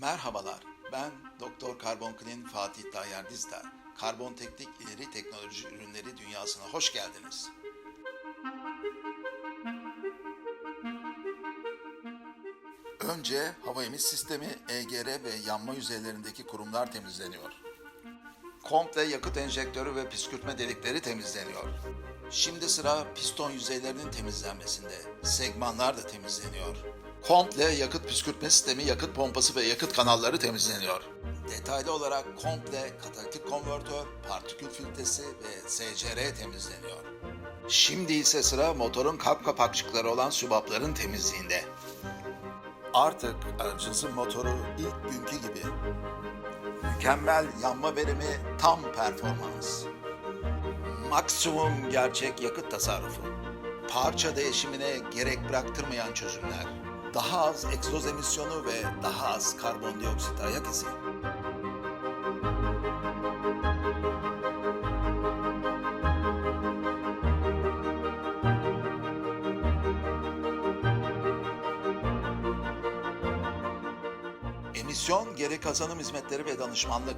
Merhabalar, ben Doktor Karbon Clean Fatih Tayyar Dizdar. Karbon Teknik İleri Teknoloji Ürünleri dünyasına hoş geldiniz. Önce hava emiş sistemi, EGR ve yanma yüzeylerindeki kurumlar temizleniyor. Komple yakıt enjektörü ve püskürtme delikleri temizleniyor. Şimdi sıra piston yüzeylerinin temizlenmesinde. Segmanlar da temizleniyor. Komple yakıt püskürtme sistemi, yakıt pompası ve yakıt kanalları temizleniyor. Detaylı olarak komple katalitik konvertör, partikül filtresi ve SCR temizleniyor. Şimdi ise sıra motorun kap kapakçıkları olan sübapların temizliğinde. Artık aracınızın motoru ilk günkü gibi. Mükemmel yanma verimi, tam performans. Maksimum gerçek yakıt tasarrufu. Parça değişimine gerek bıraktırmayan çözümler. Daha az egzoz emisyonu ve daha az karbondioksit ayak izi. Emisyon geri kazanım hizmetleri ve danışmanlık.